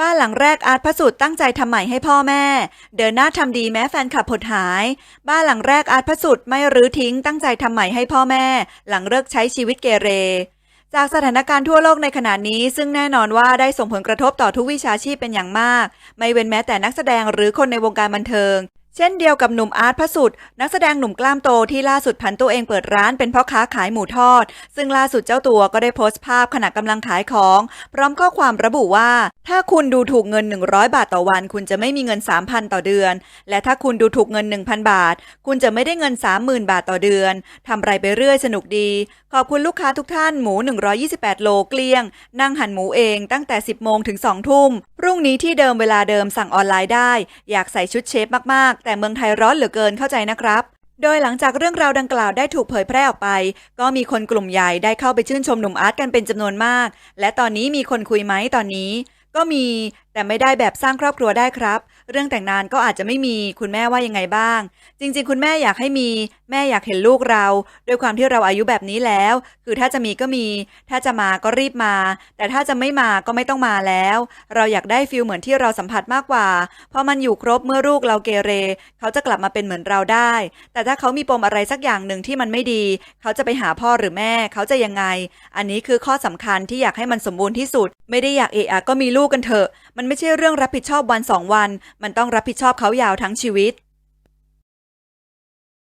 บ้านหลังแรกอาร์ตพระสุดตั้งใจทำใหม่ให้พ่อแม่ เดินหน้าทำดีแม้แฟนคลับผดหาย บ้านหลังแรกอาร์ตพระสุดไม่รื้อทิ้งตั้งใจทำใหม่ให้พ่อแม่ หลังเลิกใช้ชีวิตเกเร จากสถานการณ์ทั่วโลกในขณะนี้ ซึ่งแน่นอนว่าได้ส่งผลกระทบต่อทุกวิชาชีพเป็นอย่างมาก ไม่เว้นแม้แต่นักแสดงหรือคนในวงการบันเทิง เช่นเดียวกับหนุ่มอาร์ตพระสุดนักแสดงหนุ่มกล้ามโตที่ล่าสุดผันตัวเองเปิดร้านเป็นพ่อค้าขายหมูทอด ซึ่งล่าสุดเจ้าตัวก็ได้โพสต์ภาพขณะกำลังขายของ พร้อมข้อความระบุว่า ถ้าคุณดูถูกเงิน 100 บาทต่อวัน คุณจะไม่มีเงิน 3,000 ต่อเดือน และถ้าคุณดูถูกเงิน 1,000 บาท คุณจะไม่ได้เงิน 30,000 บาทต่อเดือนทำไรไปเรื่อยสนุกดี ขอบคุณลูกค้าทุกท่านหมู 128 โลเกลี้ยง นั่งหั่นหมูเองตั้งแต่ 10 โมงถึง 2 ทุ่ม รุ่งนี้ที่เดิมเวลาเดิมสั่งออนไลน์ได้ อยากใส่ชุดเชฟมากๆ แต่เมืองไทยร้อนเหลือเกินเข้าใจนะครับ โดยหลังจากเรื่องราวดังกล่าวได้ถูกเผยแพร่ออกไป ก็มีคนกลุ่มใหญ่ได้เข้าไปชื่นชมหนุ่มอาร์ตกันเป็นจำนวนมาก และตอนนี้มีคนคุยไหมตอนนี้ ก็มีแต่ไม่ได้แบบสร้างครอบครัวได้ครับ เรื่องแต่งงานก็อาจจะไม่มีคุณแม่ว่ายังไงบ้าง จริง ๆ คุณแม่อยากให้มีแม่อยากเห็นลูกเรา ด้วยความที่เราอายุแบบนี้แล้ว คือถ้าจะมีก็มี ถ้าจะมาก็รีบมา แต่ถ้าจะไม่มาก็ไม่ต้องมาแล้ว เราอยากได้ฟิลเหมือนที่เราสัมผัสมากกว่า เพอมันอยู่ครบเมื่อลูกเราเกเร เขาจะกลับมาเป็นเหมือนเราได้ แต่ถ้าเขามีปมอะไรสักอย่างหนึ่งที่มันไม่ดี เขาจะไปหาพ่อหรือแม่เขาจะยังไง อันนี้คือข้อสำคัญที่อยากให้มันสมบูรณ์ที่สุด ไม่ได้อยากเอะอะก็มีลูกกันเถอะ มันไม่ใช่เรื่องรับผิดชอบวันสองวันมันต้องรับผิดชอบเขายาวทั้งชีวิต